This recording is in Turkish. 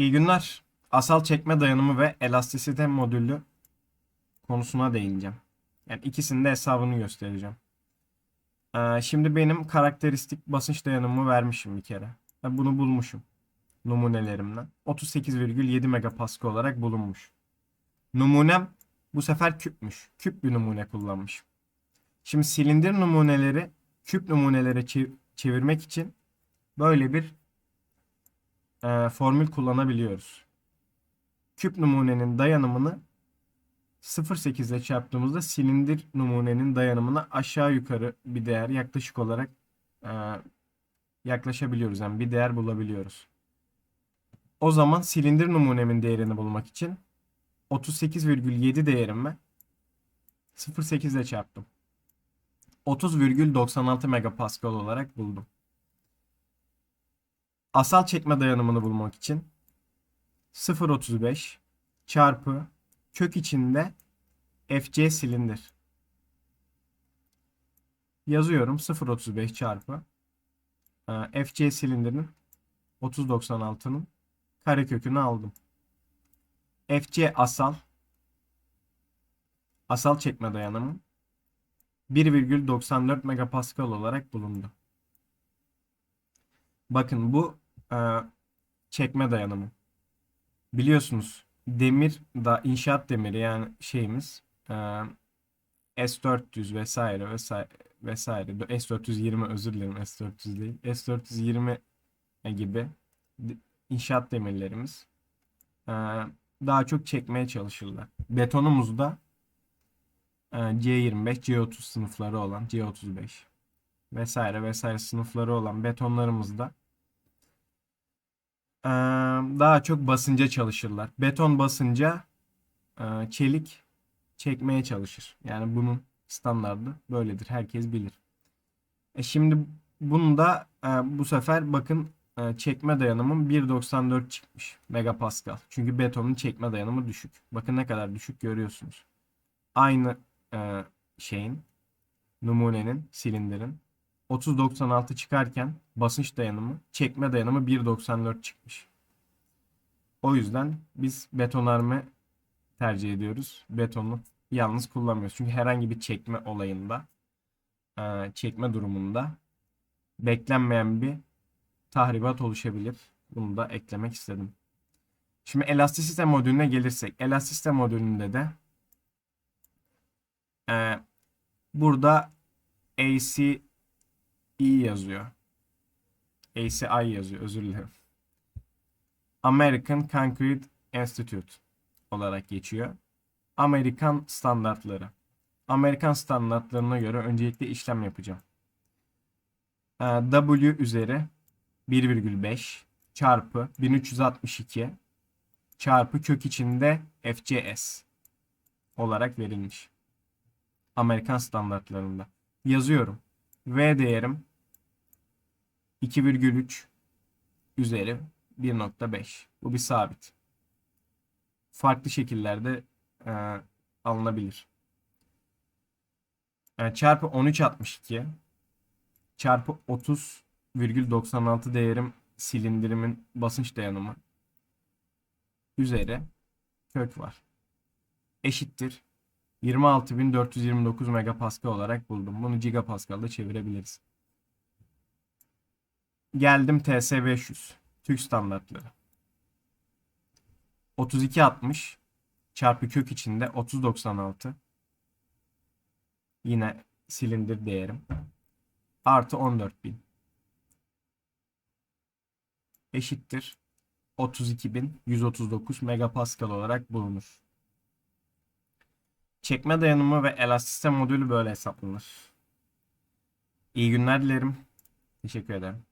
İyi günler. Asal çekme dayanımı ve elastisite modülü konusuna değineceğim. Yani ikisinin de hesabını göstereceğim. Ee, şimdi benim karakteristik basınç dayanımı vermişim bir kere. Ben bunu bulmuşum numunelerimden. 38,7 megapascal olarak bulunmuş. Numunem bu sefer küpmüş. Küp bir numune kullanmış. Şimdi silindir numuneleri küp numunelere çev- çevirmek için böyle bir e, formül kullanabiliyoruz. Küp numunenin dayanımını 0.8 ile çarptığımızda silindir numunenin dayanımına aşağı yukarı bir değer yaklaşık olarak e, yaklaşabiliyoruz. Yani bir değer bulabiliyoruz. O zaman silindir numunemin değerini bulmak için 38,7 değerimi 0.8 ile çarptım. 30,96 megapascal olarak buldum. Asal çekme dayanımını bulmak için 0.35 çarpı kök içinde FC silindir. Yazıyorum 0.35 çarpı e, FC silindirin 30.96'nın karekökünü aldım. FC asal asal çekme dayanımı 1,94 megapascal olarak bulundu. Bakın bu e, çekme dayanımı. Biliyorsunuz demir da inşaat demiri yani şeyimiz e, S400 vesaire vesaire vesaire S420 özür dilerim S400 değil S420 gibi inşaat demirlerimiz e, daha çok çekmeye çalışırlar. Betonumuzda e, C25, C30 sınıfları olan C35 vesaire vesaire sınıfları olan betonlarımızda e, daha çok basınca çalışırlar. Beton basınca çelik çekmeye çalışır. Yani bunun standardı böyledir. Herkes bilir. E şimdi bunu da bu sefer bakın çekme dayanımım 1.94 çıkmış megapascal. Çünkü betonun çekme dayanımı düşük. Bakın ne kadar düşük görüyorsunuz. Aynı şeyin numunenin silindirin 30.96 çıkarken basınç dayanımı çekme dayanımı 1.94 çıkmış. O yüzden biz betonarme tercih ediyoruz. Betonu yalnız kullanmıyoruz. Çünkü herhangi bir çekme olayında e, çekme durumunda beklenmeyen bir tahribat oluşabilir. Bunu da eklemek istedim. Şimdi elastisite modülüne gelirsek. Elastisite modülünde de e, burada ACE yazıyor. ACI yazıyor. Özür dilerim. American Concrete Institute olarak geçiyor. Amerikan standartları. Amerikan standartlarına göre öncelikle işlem yapacağım. E, W üzeri 1,5 çarpı 1362 çarpı kök içinde FCS olarak verilmiş. Amerikan standartlarında. Yazıyorum. V değerim 2,3 üzeri 1.5. Bu bir sabit. Farklı şekillerde e, alınabilir. E, çarpı 13.62 çarpı 30,96 değerim silindirimin basınç dayanımı üzeri kök var. Eşittir 26.429 megapascal olarak buldum. Bunu gigapascal'da çevirebiliriz. Geldim TS500. Türk standartları. 3260 çarpı kök içinde 3096 yine silindir değerim artı 14000 eşittir 32139 megapascal olarak bulunur. Çekme dayanımı ve elastisite modülü böyle hesaplanır. İyi günler dilerim. Teşekkür ederim.